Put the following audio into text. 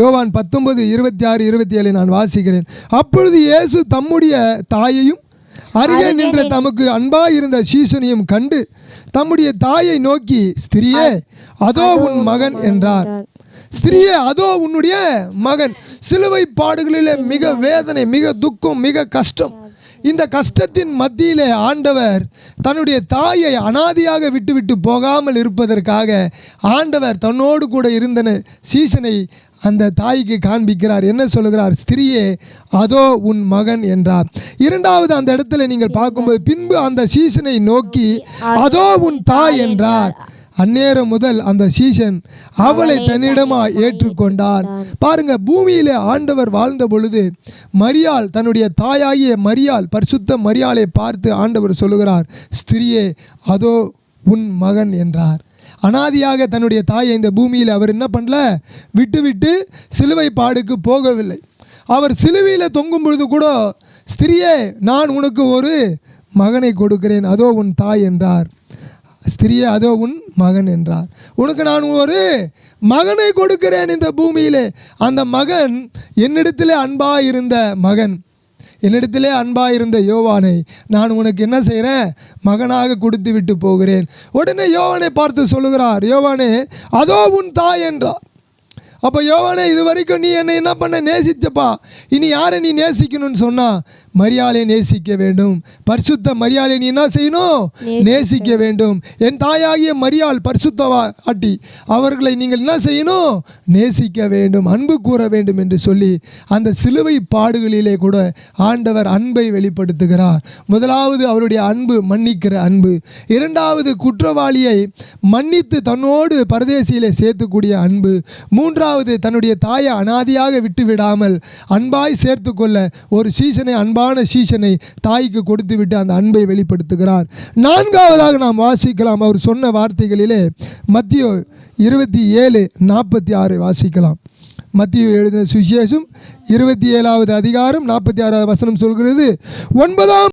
யோவான் பத்தொன்பது இருபத்தி ஆறு இருபத்தி ஏழை நான் வாசிக்கிறேன். அப்பொழுது இயேசு தம்முடைய தாயையும் அருகே நின்ற தமக்கு அன்பாய் இருந்த சீசனையும் கண்டு தம்முடைய தாயை நோக்கி ஸ்திரியே அதோ உன் மகன் என்றார். ஸ்திரியே அதோ உன்னுடைய மகன். சிலுவை பாடுகளிலே மிக வேதனை மிக துக்கம் மிக கஷ்டம். இந்த கஷ்டத்தின் மத்தியிலே ஆண்டவர் தன்னுடைய தாயை அனாதியாக விட்டுவிட்டு போகாமல் இருப்பதற்காக ஆண்டவர் தன்னோடு கூட இருந்த சீசனை அந்த தாய்க்கு காண்பிக்கிறார். என்ன சொல்லுகிறார்? ஸ்திரியே அதோ உன் மகன் என்றார். இரண்டாவது அந்த இடத்துல நீங்கள் பார்க்கும்போது பின்பு அந்த சீசனை நோக்கி அதோ உன் தாய் என்றார். அந்நேரம் முதல் அந்த சீசன் அவளை தன்னிடமா ஏற்றுக்கொண்டான். பாருங்க பூமியிலே ஆண்டவர் வாழ்ந்த பொழுது மரியாள் தன்னுடைய தாயாகிய மரியாள் பரிசுத்த மரியாளை பார்த்து ஆண்டவர் சொல்லுகிறார் ஸ்திரியே அதோ உன் மகன் என்றார். அனாதியாக தன்னுடைய தாயை இந்த பூமியில் அவர் என்ன பண்ணல? விட்டு விட்டு சிலுவை பாடுக்கு போகவில்லை. அவர் சிலுவையில் தொங்கும் பொழுது கூட ஸ்திரியே நான் உனக்கு ஒரு மகனை கொடுக்கிறேன் அதோ உன் தாய் என்றார். ஸ்திரியே அதோ உன் மகன் என்றார். உனக்கு நான் ஒரு மகனை கொடுக்கிறேன் இந்த பூமியிலே. அந்த மகன் என்னிடத்திலே அன்பாக இருந்த மகன். என்னிடத்திலே அன்பாக இருந்த யோவானை நான் உனக்கு என்ன செய்கிறேன்? மகனாக கொடுத்து விட்டு போகிறேன். உடனே யோவானை பார்த்து சொல்லுகிறார் யோவானே அதோ உன் தாய் என்றார். அப்போ யோவானே இது வரைக்கும் நீ என்னை என்ன பண்ண? நேசிச்சப்பா. இனி யாரை நீ நேசிக்கணும்னு சொன்னா? மரியாதை நேசிக்க வேண்டும். பரிசுத்த மரியாதை நீ என்ன செய்யணும்? நேசிக்க வேண்டும். என் தாயாகிய மரியாள் பரிசுத்தவா ஆட்டி அவர்களை நீங்கள் என்ன செய்யணும்? நேசிக்க வேண்டும் அன்பு கூற வேண்டும் என்று சொல்லி அந்த சிலுவை பாடுகளிலே கூட ஆண்டவர் அன்பை வெளிப்படுத்துகிறார். முதலாவது அவருடைய அன்பு மன்னிக்கிற அன்பு. இரண்டாவது குற்றவாளியை மன்னித்து தன்னோடு பரதேசியிலே சேர்த்துக்கூடிய அன்பு மூன்றாவது தன்னுடைய தாயை அனாதியாக விட்டு விடாமல் அன்பாய் சேர்த்து கொள்ள ஒரு சீசனை அன்பான சீசனை தாய்க்கு கொடுத்து விட்டு அந்த அன்பை வெளிப்படுத்துகிறார். நான்காவதாக நாம் வாசிக்கலாம். அவர் சொன்ன வார்த்தைகளிலே மத்திய இருபத்தி ஏழு நாற்பத்தி ஆறு வாசிக்கலாம். மத்திய எழுதின சுவிசேஷம் இருபத்தி ஏழாவது அதிகாரம் நாற்பத்தி ஆறாவது வசனம் சொல்கிறது ஒன்பதாம்